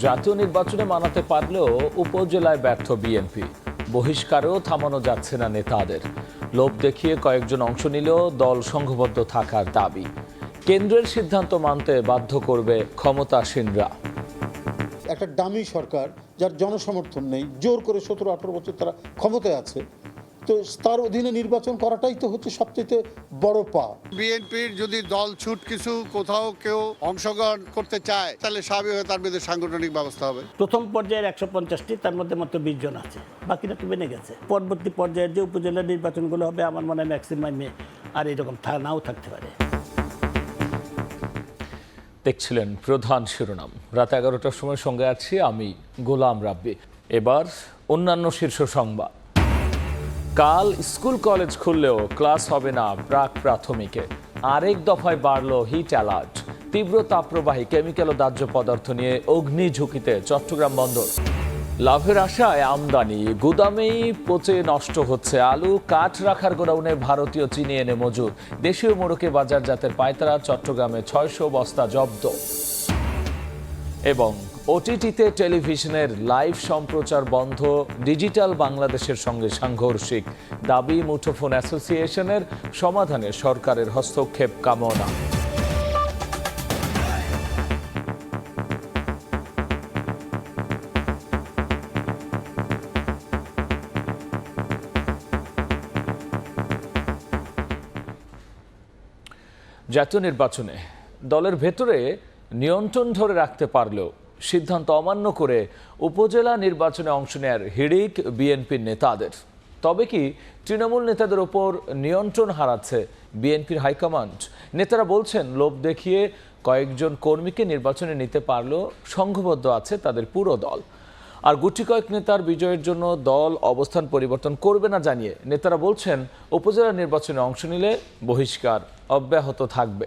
জাতীয় নির্বাচনে মানাতে পারলেও উপজেলায় ব্যর্থ বিএনপি। বহিষ্কারেও থামানো যাচ্ছে না নেতাদের। লোভ দেখিয়ে কয়েকজন অংশ নিলেও দল সংঘবদ্ধ থাকার দাবি। কেন্দ্রের সিদ্ধান্ত মানতে বাধ্য করবে ক্ষমতাসীনরা। একটা দামি সরকার যার জনসমর্থন নেই, জোর করে সতেরো আঠারো বছর তারা ক্ষমতায় আছে তো তার অধীনে নির্বাচন করাটাই তো হচ্ছে সবচেয়ে বড় পা বিএনপির যদি দল ছুট কিছু কোথাও কেউ অংশগ্রহণ করতে চায় তাহলে স্বাভাবিক তার বিরুদ্ধে সাংগঠনিক ব্যবস্থা হবে। প্রথম পর্যায়ের একশো পঞ্চাশটি তার মধ্যে মাত্র বিশ জন আছে। বাকিরা তো বেড়ে গেছে। পরবর্তী পর্যায়ের যে উপজেলা নির্বাচনগুলো হবে আমার মনে হয় ম্যাক্সিমামে আর এরকম থা- নাও থাকতে পারে। দেখছিলেন প্রধান শিরোনাম। রাত এগারোটার সময় সঙ্গে আছি আমি গোলাম রাব্বি। এবার অন্যান্য শীর্ষ সংবাদ। কাল স্কুল কলেজ খুললেও ক্লাস হবে না প্রাক প্রাথমিকে। আরেক দফায় বাড়ল হিট অ্যালার্ট তীব্র তাপপ্রবাহী কেমিক্যাল ও দাহ্য পদার্থ নিয়ে অগ্নি ঝুঁকিতে চট্টগ্রাম বন্দর। লাভের আশায় আমদানি, গুদামেই পচে নষ্ট হচ্ছে আলু, কাঠ রাখার গোডাউনে ভারতীয় চিনি এনে মজুর। দেশীয় মোড়কে বাজার বাজারজাতের পায়তারা, চট্টগ্রামে ছয়শো বস্তা জব্দ। এবং ওটিটিতে টেলিভিশনের লাইভ সম্প্রচার বন্ধ, ডিজিটাল বাংলাদেশের সঙ্গে সাংঘর্ষিক। দাবি মুঠোফোন অ্যাসোসিয়েশনের সমাধানে সরকারের হস্তক্ষেপ কামনা। জাতীয় নির্বাচনে দলের ভেতরে নিয়ন্ত্রণ ধরে রাখতে পারলেও সিদ্ধান্ত অমান্য করে উপজেলা নির্বাচনে অংশ নেয়ার হিড়িক বিএনপির নেতাদের। তবে কি তৃণমূল নেতাদের ওপর নিয়ন্ত্রণ হারাচ্ছে বিএনপির হাইকমান্ড? নেতারা বলছেন, লোভ দেখিয়ে কয়েকজন কর্মীকে নির্বাচনে নিতে পারলেও সংঘবদ্ধ আছে তাদের পুরো দল। আর গুটি কয়েক নেতার বিজয়ের জন্য দল অবস্থান পরিবর্তন করবে না জানিয়ে নেতারা বলছেন, উপজেলা নির্বাচনে অংশ নিলে বহিষ্কার অব্যাহত থাকবে।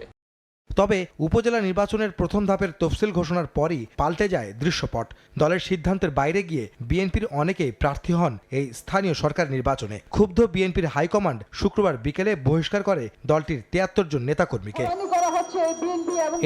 তবে উপজেলা নির্বাচনের প্রথম ধাপের তফসিল ঘোষণার পরই পাল্টে যায় দৃশ্যপট। দলের সিদ্ধান্তের বাইরে গিয়ে বিএনপির অনেকেই প্রার্থী হন এই স্থানীয় সরকার নির্বাচনে। ক্ষুব্ধ বিএনপির হাইকমান্ড শুক্রবার বিকেলে বহিষ্কার করে দলটির তিয়াত্তর জন নেতাকর্মীকে।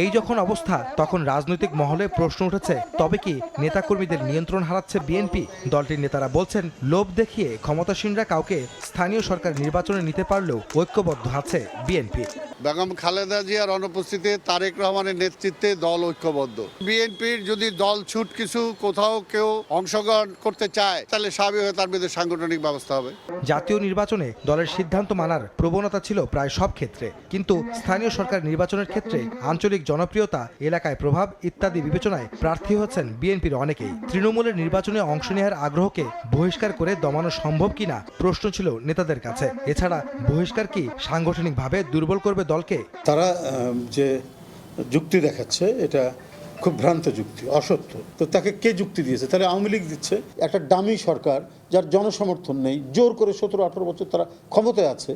এই যখন অবস্থা তখন রাজনৈতিক মহলে প্রশ্ন উঠেছে তবে কি নেতাকর্মীদের নিয়ন্ত্রণ হারাচ্ছে বিএনপি? দলটির নেতারা বলছেন লোভ দেখিয়ে ক্ষমতাসীনরা কাউকে স্থানীয় সরকার নির্বাচনে নিতে পারলেও ঐক্যবদ্ধ আছে বিএনপি। বেগম খালেদা জিয়ার অনুপস্থিতিতে তারেক রহমানের নেতৃত্বে দল ঐক্যবদ্ধ। বিএনপির যদি দল ছুট কিছু কোথাও কেউ অংশগ্রহণ করতে চায় তাহলে স্বাভাবিক তার বিরুদ্ধে সাংগঠনিক ব্যবস্থা হবে। জাতীয় নির্বাচনে দলের সিদ্ধান্ত মানার প্রবণতা ছিল প্রায় সব ক্ষেত্রে। কিন্তু স্থানীয় সরকার নির্বাচনের ক্ষেত্রে আঞ্চলিক জনপ্রিয়তা, এলাকায় প্রভাব ইত্যাদি বিবেচনায় প্রার্থী হচ্ছেন বিএনপির অনেকেই। তৃণমূলের নির্বাচনে অংশ নেওয়ার আগ্রহকে বহিষ্কার করে দমানো সম্ভব কিনা প্রশ্ন ছিল নেতাদের কাছে। এছাড়া বহিষ্কার কি সাংগঠনিকভাবে দুর্বল করবে দলকে? তারা যে যুক্তি দেখাচ্ছে, এটা খুব ভ্রান্ত যুক্তি, অসত্য। তো তাকে কে যুক্তি দিয়েছে? তাহলে আওয়ামী লীগ দিচ্ছে। একটা ডামি সরকার, যার জনসমর্থন নেই, জোর করে সতেরো, আঠারো বছর তারা ক্ষমতায় আছে।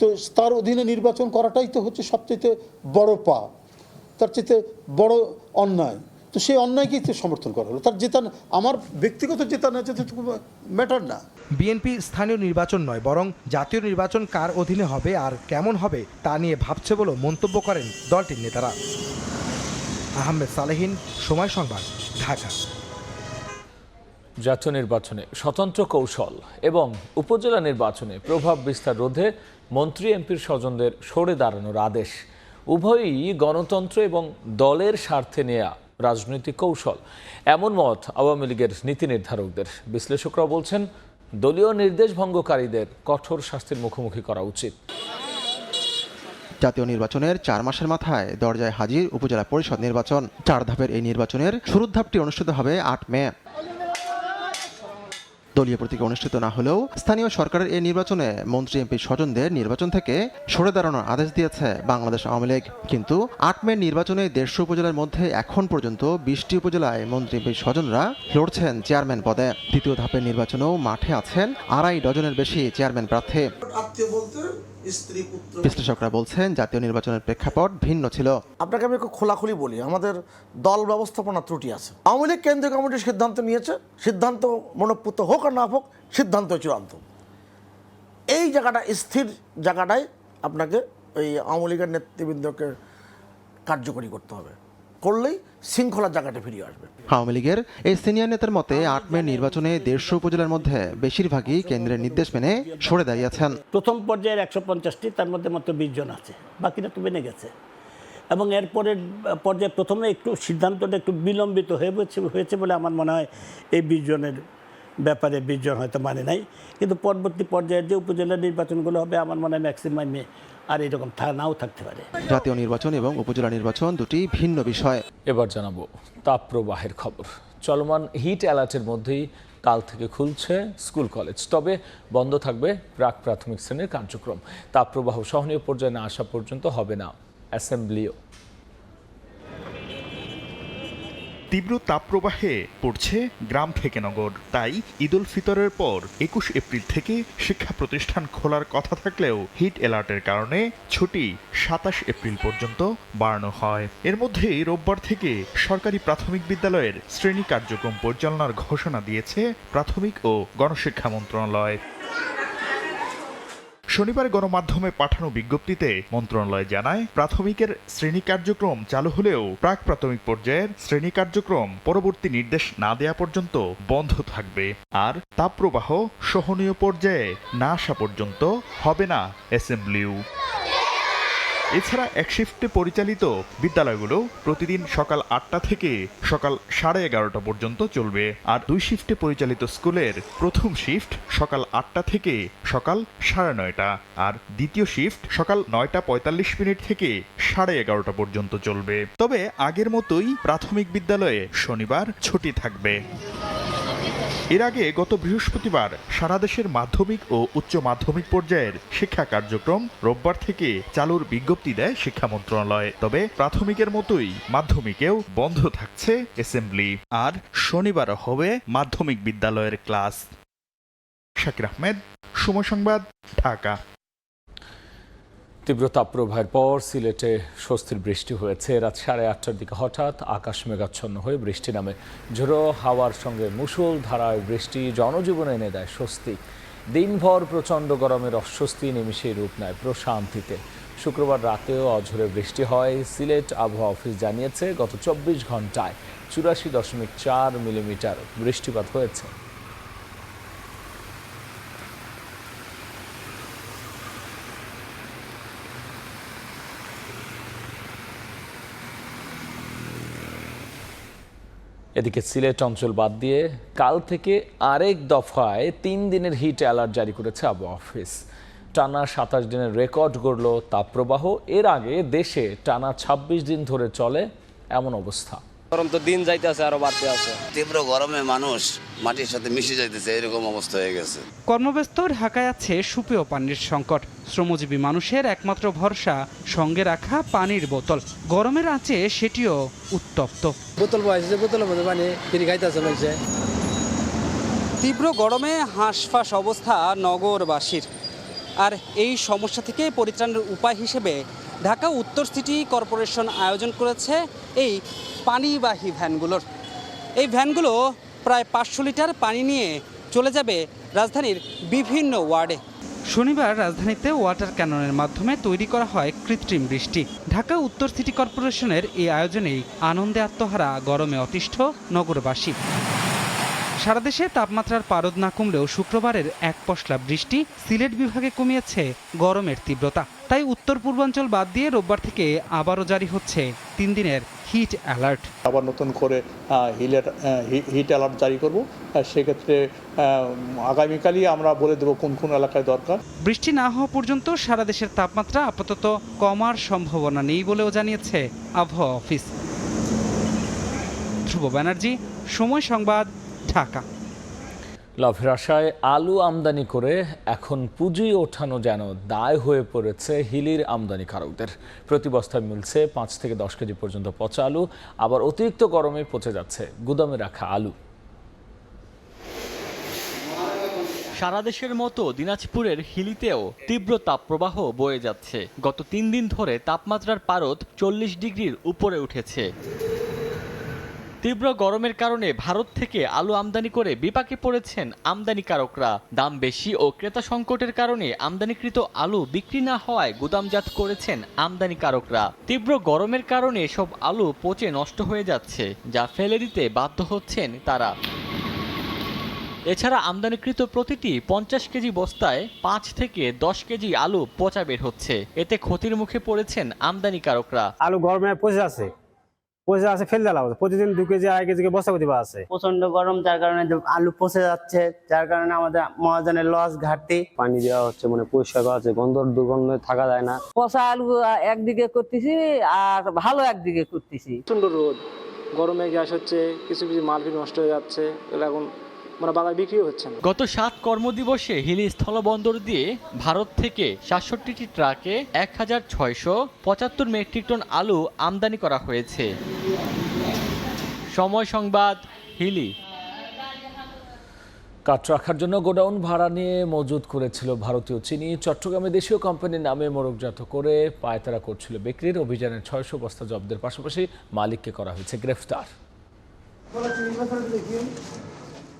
তো তার অধীনে নির্বাচন করাটাই তো হচ্ছে সবচেয়ে বড় পা তার চেয়ে বড় অন্যায়। তো সেই অন্যায়কেই তো সমর্থন করা হলো। তার জেতা আমার ব্যক্তিগত জেতা না যেতে ম্যাটার না। বিএনপি স্থানীয় নির্বাচন নয় বরং জাতীয় নির্বাচন কার অধীনে হবে আর কেমন হবে তা নিয়ে ভাবছে বলেও মন্তব্য করেন দলটির নেতারা। আহমেদ সালেহিন সময় সংবাদ ঢাকা। জাতীয় নির্বাচনে স্বতন্ত্র কৌশল এবং উপজেলা নির্বাচনে প্রভাব বিস্তার রোধে মন্ত্রী এমপির স্বজনদের সরে দাঁড়ানোর আদেশ। উভয়ই গণতন্ত্র এবং দলের স্বার্থে নেয়া রাজনৈতিক কৌশল। এমন মত আওয়ামী লীগের নীতি নির্ধারকদের। বিশ্লেষকরা বলছেন, দলীয় নির্দেশ ভঙ্গকারীদের কঠোর শাস্তির মুখোমুখি করা উচিত। জাতীয় নির্বাচনের চার মাসের মাথায় দরজায় হাজির উপজেলা পরিষদ নির্বাচন। চার ধাপের এই নির্বাচনের শুরুর ধাপটি অনুষ্ঠিত হবে আট মে। দলীয় প্রতীকে অনুষ্ঠিত না হলেও স্থানীয় সরকারের এই নির্বাচনে মন্ত্রী এমপি স্বজনদের নির্বাচন থেকে সরে দাঁড়ানোর আদেশ দিয়েছে বাংলাদেশ আওয়ামী লীগ। কিন্তু আট মে নির্বাচনে দেড়শো উপজেলার মধ্যে এখন পর্যন্ত বিশটি উপজেলায় মন্ত্রী এমপি স্বজনরা লড়ছেন চেয়ারম্যান পদে। দ্বিতীয় ধাপের নির্বাচনেও মাঠে আছেন আড়াই ডজনের বেশি চেয়ারম্যান প্রার্থী। স্ত্রী পুত্র বিশ্লেষকরা বলছেন জাতীয় নির্বাচনের প্রেক্ষাপট ভিন্ন ছিল। আপনাকে আমি একটু খোলাখুলি বলি আমাদের দল ব্যবস্থাপনা ত্রুটি আছে। আওয়ামী লীগ কেন্দ্রীয় কমিটি সিদ্ধান্ত নিয়েছে সিদ্ধান্ত মনোপুত হোক আর না হোক সিদ্ধান্ত চূড়ান্ত। এই জায়গাটা স্থির জায়গাটাই আপনাকে এই আওয়ামী লীগের নেতৃবৃন্দকে কার্যকরী করতে হবে। করলেই শৃঙ্খলার জায়গাটা ফিরিয়ে আসবে। আওয়ামী লীগের এই সিনিয়র নেতার মতে আট মে নির্বাচনে দেড়শো উপজেলার মধ্যে বেশিরভাগই কেন্দ্রের নির্দেশ মেনে সরে দাঁড়িয়েছেন। প্রথম পর্যায়ের একশো পঞ্চাশটি তার মধ্যে মাত্র বিশ জন আছে বাকিরা তো বেনে গেছে। এবং এরপরের পর্যায়ে প্রথমে একটু সিদ্ধান্তটা একটু বিলম্বিত হয়ে হয়েছে হয়েছে বলে আমার মনে হয় এই বিশ জনের ব্যাপারে বিশ জন হয়তো মানে নাই। কিন্তু পরবর্তী পর্যায়ের যে উপজেলা নির্বাচনগুলো হবে আমার মনে হয় ম্যাক্সিমামে আর এরকম থা- নাও থাকতে পারে। জাতীয় নির্বাচন এবং উপজেলা নির্বাচন দুটি ভিন্ন বিষয়। এবার জানাব তাপপ্রবাহের খবর। চলমান হিট অ্যালার্টের মধ্যেই কাল থেকে খুলছে স্কুল কলেজ তবে বন্ধ থাকবে প্রাক প্রাথমিক শ্রেণির কার্যক্রম। তাপপ্রবাহ সহনীয় পর্যায়ে না আসা পর্যন্ত হবে না। অ্যাসেম্বলিও। তীব্র তাপপ্রবাহে পড়ছে গ্রাম থেকে নগর। তাই ঈদুল ফিতরের পর একুশ এপ্রিল থেকে শিক্ষা প্রতিষ্ঠান খোলার কথা থাকলেও হিট অ্যালার্টের কারণে ছুটি সাতাশ এপ্রিল পর্যন্ত বাড়ানো হয়। এর মধ্যেই রোববার থেকে সরকারি প্রাথমিক বিদ্যালয়ের শ্রেণি কার্যক্রম পরিচালনার ঘোষণা দিয়েছে প্রাথমিক ও গণশিক্ষা মন্ত্রণালয়। শনিবার গণমাধ্যমে পাঠানো বিজ্ঞপ্তিতে মন্ত্রণালয় জানায়, প্রাথমিকের শ্রেণি কার্যক্রম চালু হলেও প্রাক প্রাথমিক পর্যায়ের শ্রেণি কার্যক্রম পরবর্তী নির্দেশ না দেয়া পর্যন্ত বন্ধ থাকবে। আর তাপপ্রবাহ সহনীয় পর্যায়ে না আসা পর্যন্ত হবে না। অ্যাসেম্বলিও এছাড়া এক শিফটে পরিচালিত বিদ্যালয়গুলো প্রতিদিন সকাল আটটা থেকে সকাল সাড়ে এগারোটা পর্যন্ত চলবে। আর দুই শিফটে পরিচালিত স্কুলের প্রথম শিফট সকাল আটটা থেকে সকাল সাড়ে নয়টা। আর দ্বিতীয় শিফট সকাল নয়টা পঁয়তাল্লিশ মিনিট থেকে সাড়ে এগারোটা পর্যন্ত চলবে। তবে আগের মতোই প্রাথমিক বিদ্যালয়ে শনিবার ছুটি থাকবে। এর আগে গত বৃহস্পতিবার সারা দেশের মাধ্যমিক ও উচ্চ মাধ্যমিক পর্যায়ের শিক্ষা কার্যক্রম রোববার থেকে চালুর বিজ্ঞপ্তি দেয় শিক্ষা মন্ত্রণালয়। তবে প্রাথমিকের মতোই মাধ্যমিকেও বন্ধ থাকছে অ্যাসেম্বলি। আর শনিবার হবে মাধ্যমিক বিদ্যালয়ের ক্লাস। শাকির আহমেদ, সময় সংবাদ, ঢাকা। তীব্র তাপপ্রবাহের পর সিলেটে স্বস্তির বৃষ্টি হয়েছে। রাত সাড়ে আটটার দিকে হঠাৎ আকাশ মেঘাচ্ছন্ন হয়ে বৃষ্টি নামে। ঝোড়ো হাওয়ার সঙ্গে মুষল ধারায় বৃষ্টি জনজীবনে এনে দেয় স্বস্তি। দিনভর প্রচণ্ড গরমের অস্বস্তি নিমিষেই রূপ নেয় প্রশান্তিতে। শুক্রবার রাতেও অঝরে বৃষ্টি হয়। সিলেট আবহাওয়া অফিস জানিয়েছে, গত চব্বিশ ঘন্টায় চুরাশি দশমিক চার মিলিমিটার বৃষ্টিপাত হয়েছে। এদিকে সিলেট অঞ্চল বাদ দিয়ে কাল থেকে আরেক দফায় তিন দিনের হিট অ্যালার্ট জারি করেছে আবহাওয়া অফিস টানা সাতাশ দিনের রেকর্ড গড়ল তাপপ্রবাহ। এর আগে দেশে টানা ২৬ দিন ধরে চলে এমন অবস্থা। গরম তো দিন যাইতেছে আরও বাড়তে আছে। তীব্র গরমে মানুষ মাটির সাথে মিশে যাইতেছে এরকম অবস্থা হয়ে গেছে। কর্মব্যস্ত ঢাকায় আছে সুপেয় পানির সংকট। শ্রমজীবী মানুষের একমাত্র ভরসা সঙ্গে রাখা পানির বোতল। গরমের আঁচে সেটিও উত্তপ্ত। বোতল বয়সে বোতলের মধ্যে পানি ফিরে খাইতেছে মানুষে। তীব্র গরমে হাঁসফাঁস অবস্থা নগরবাসীর। আর এই সমস্যা থেকে পরিত্রাণের উপায় হিসেবে ঢাকা উত্তর সিটি কর্পোরেশন আয়োজন করেছে এই পানিবাহী ভ্যানগুলোর। এই ভ্যানগুলো প্রায় পাঁচশো লিটার পানি নিয়ে চলে যাবে রাজধানীর বিভিন্ন ওয়ার্ডে। শনিবার রাজধানীতে ওয়াটার ক্যাননের মাধ্যমে তৈরি করা হয় কৃত্রিম বৃষ্টি। ঢাকা উত্তর সিটি কর্পোরেশনের এই আয়োজনেই আনন্দে আত্মহারা গরমে অতিষ্ঠ নগরবাসী। সারা দেশে তাপমাত্রার পারদ না কমলেও শুক্রবারের এক পশলা বৃষ্টি সিলেট বিভাগে কমিয়েছে গরমের তীব্রতা। তাই উত্তর পূর্বাঞ্চল বাদ দিয়ে রোববার থেকে আবারও জারি হচ্ছে তিন দিনের হিট অ্যালার্ট আবার নতুন করে হিলের হিট অ্যালার্ট জারি করব। আর সেক্ষেত্রে আগামীকালই আমরা বলে দেবো কোন কোন এলাকায় দরকার। বৃষ্টি না হওয়া পর্যন্ত সারা দেশের তাপমাত্রা আপাতত কমার সম্ভাবনা নেই বলেও জানিয়েছে আবহাওয়া অফিস। ধ্রুব ব্যানার্জি সময় সংবাদ ঢাকা। লাভের আশায় আলু আমদানি করে এখন পুঁজি ওঠানো যেন দায় হয়ে পড়েছে হিলির আমদানিকারকদের প্রতি বস্তায় মিলছে পাঁচ থেকে দশ কেজি পর্যন্ত পচা আলু আবার অতিরিক্ত গরমে পচে যাচ্ছে গুদামে রাখা আলু। সারা দেশের মতো দিনাজপুরের হিলিতেও তীব্র তাপপ্রবাহ বয়ে যাচ্ছে। গত তিন দিন ধরে তাপমাত্রার পারদ চল্লিশ ডিগ্রির উপরে উঠেছে। তীব্র গরমের কারণে ভারত থেকে আলু আমদানি করে বিপাকে পড়েছেন আমদানিকারকরা। দাম বেশি ও ক্রেতা সংকটের কারণে আমদানিকৃত আলু বিক্রি না হওয়ায় গুদামজাত করেছেন আমদানিকারকরা। তীব্র গরমের কারণে সব আলু পচে নষ্ট হয়ে যাচ্ছে, যা ফেলে দিতে বাধ্য হচ্ছেন তারা। এছাড়া আমদানিকৃত প্রতিটি পঞ্চাশ কেজি বস্তায় পাঁচ থেকে দশ কেজি আলু পচা বের হচ্ছে। এতে ক্ষতির মুখে পড়েছেন আমদানিকারকরা। আলু গরমে পচে আছে পচে আছে ফেল দেওয়া প্রতিদিন দু কেজি আড়াই কেজি বসা দিবা আছে। প্রচণ্ড গরম যার কারণে আলু পচে যাচ্ছে যার কারণে আমাদের মহাজনের লস ঘাটতি। পানি দেওয়া হচ্ছে মানে পরিষ্কার করা হচ্ছে গন্ধ দুর্গন্ধ থাকা যায় না। পচা আলু একদিকে করতেছি আর ভালো একদিকে করতেছি। প্রচণ্ড রোদ গরমে গ্যাস হচ্ছে কিছু কিছু মাল নষ্ট হয়ে যাচ্ছে এখন মানে বাজার বিক্রিও হচ্ছে না। গত সাত কর্মদিবসে হিলি স্থলবন্দর দিয়ে ভারত থেকে সাতষট্টিটি ট্রাকে এক হাজার ছয়শো পঁচাত্তর মেট্রিক টন আলু আমদানি করা হয়েছে। সময় সংবাদ হিলি। কাঠ রাখার জন্য গোডাউন ভাড়া নিয়ে মজুত করেছিল ভারতীয় চিনি। চট্টগ্রামে দেশীয় কোম্পানির নামে মোড়কজাত করে পায়তারা করছিল বিক্রির। অভিযানে ছয়শো বস্তা জব্দের পাশাপাশি মালিককে করা হয়েছে গ্রেফতার।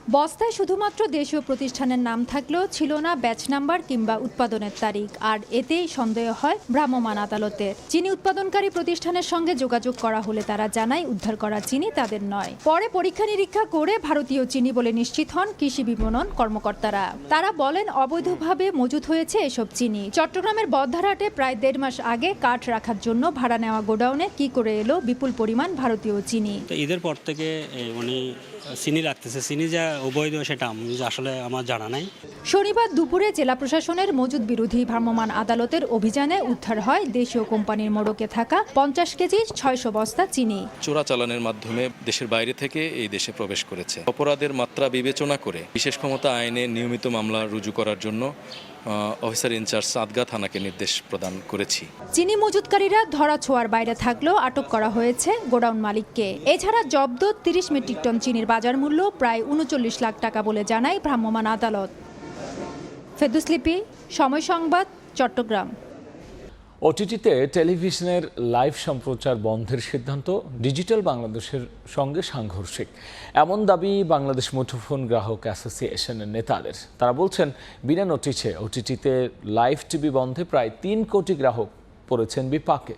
বস্তায় শুধুমাত্র দেশীয় প্রতিষ্ঠানের নাম থাকলেও ছিল না ব্যাচ নাম্বার কিংবা উৎপাদনের তারিখ। আর এতেই সন্দেহ হয় ভ্রাম্যমাণ আদালতের। চিনি উৎপাদনকারী প্রতিষ্ঠানের সঙ্গে যোগাযোগ করা হলে তারা জানায়, উদ্ধার করা চিনি তাদের নয়। পরে পরীক্ষা নিরীক্ষা করে ভারতীয় চিনি বলে নিশ্চিত হন কৃষি বিপণন কর্মকর্তারা। তারা বলেন, অবৈধভাবে মজুত হয়েছে এসব চিনি। চট্টগ্রামের বদ্ধারহাটে প্রায় দেড় মাস আগে কাঠ রাখার জন্য ভাড়া নেওয়া গোডাউনে কি করে এলো বিপুল পরিমাণ ভারতীয় চিনি। ঈদের পর থেকে চিনি রাখতেছে। চিনি যা অবৈধ সেটা আমি আসলে আমার জানা নাই। শনিবার দুপুরে জেলা প্রশাসনের মজুদ বিরোধী ভ্রাম্যমাণ আদালতের অভিযানে উদ্ধার হয় দেশীয় কোম্পানির মোড়কে থাকা পঞ্চাশ কেজি ছয়শো বস্তা চিনি। চোরাচালানের মাধ্যমে দেশের বাইরে থেকে এই দেশে প্রবেশ করেছে। অপরাধের মাত্রা বিবেচনা করে বিশেষ ক্ষমতা আইনে নিয়মিত মামলা রুজু করার জন্য অফিসার ইনচার্জ সাদগা থানাকে নির্দেশ প্রদান করেছি। চিনি মজুতকারীরা ধরা ছোঁয়ার বাইরে থাকলেও আটক করা হয়েছে গোডাউন মালিককে। এছাড়া জব্দ তিরিশ মেট্রিক টন চিনির বাজার মূল্য প্রায় উনচল্লিশ লাখ টাকা বলে জানায় ভ্রাম্যমাণ আদালত। ফেদুসলিপি, সময় সংবাদ, চট্টগ্রাম। ওটিটিতে টেলিভিশনের লাইভ সম্প্রচার বন্ধের সিদ্ধান্ত, ডিজিটাল বাংলাদেশের সঙ্গে সাংঘর্ষিক। এমন দাবি বাংলাদেশ মুঠোফোন গ্রাহক অ্যাসোসিয়েশনের নেতাদের। তারা বলছেন, বিনা নোটিশে ওটিটিতে লাইভ টিভি বন্ধে প্রায় তিন কোটি গ্রাহক পড়েছেন বিপাকে।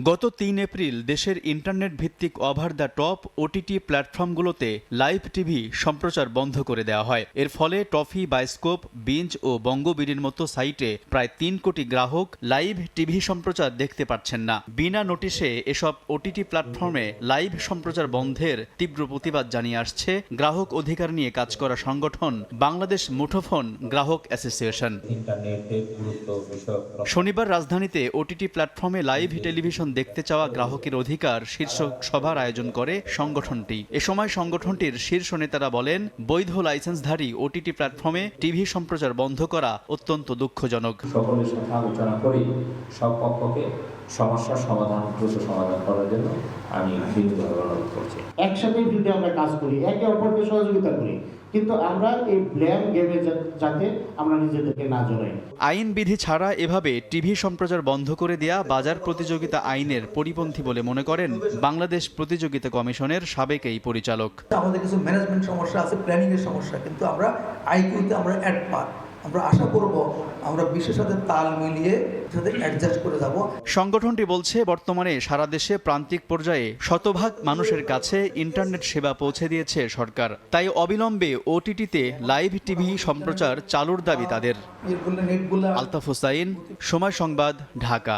গত তিন এপ্রিল দেশের ইন্টারনেট ভিত্তিক ওভার দ্য টপ ওটিটি প্ল্যাটফর্মগুলোতে লাইভ টিভি সম্প্রচার বন্ধ করে দেওয়া হয়। এর ফলে টফি বায়োস্কোপ বিঞ্জ ও বঙ্গবিডির মতো সাইটে প্রায় তিন কোটি গ্রাহক লাইভ টিভি সম্প্রচার দেখতে পাচ্ছেন না। বিনা নোটিশে এসব ওটিটি প্ল্যাটফর্মে লাইভ সম্প্রচার বন্ধের তীব্র প্রতিবাদ জানিয়ে আসছে গ্রাহক অধিকার নিয়ে কাজ করা সংগঠন বাংলাদেশ মুঠোফোন গ্রাহক অ্যাসোসিয়েশন। শনিবার রাজধানীতে ওটিটি প্ল্যাটফর্মে লাইভ টেলিভিশন দেখতে চাওয়া গ্রাহকের অধিকার শীর্ষক সভার আয়োজন করে সংগঠনটি। এ সময় সংগঠনটির শীর্ষ নেতারা বলেন বৈধ লাইসেন্সধারী ওটিটি প্ল্যাটফর্মে টিভি সম্প্রচার বন্ধ করা অত্যন্ত দুঃখজনক। সকলের সাথে আলোচনা করি সব পক্ষকে সমস্যার সমাধান দ্রুত সমাধান করার জন্য আমি বিনীতভাবে অনুরোধ করছি। একসাথে যদি আমরা কাজ করি একে অপরকে সহযোগিতা করি। কিন্তু আমরা এই ব্ল্যাম গেমে যাতে আমরা নিজেদেরকে না জড়াই। আইন বিধি ছাড়া এভাবে টিভি সম্প্রচার বন্ধ করে দেয়া বাজার প্রতিযোগিতা আইনের পরিপন্থী বলে মনে করেন বাংলাদেশ প্রতিযোগিতা কমিশনের সাবেক এই পরিচালক। আমাদের কিছু ম্যানেজমেন্ট সমস্যা আছে প্ল্যানিং এর সমস্যা কিন্তু আমরা আইকিউতে আমরা অ্যাড পার আমরা আশা করব আমরা বিশ্বের সাথে তাল মিলিয়ে সাথে অ্যাডজাস্ট করে যাব। সংগঠনটি বলছে বর্তমানে সারা দেশে প্রান্তিক পর্যায়ে শতভাগ মানুষের কাছে ইন্টারনেট সেবা পৌঁছে দিয়েছে সরকার। তাই অবিলম্বে ওটিটিতে লাইভ টিভি সম্প্রচার চালুর দাবি তাদের। আলতাফ হোসাইন সময় সংবাদ ঢাকা।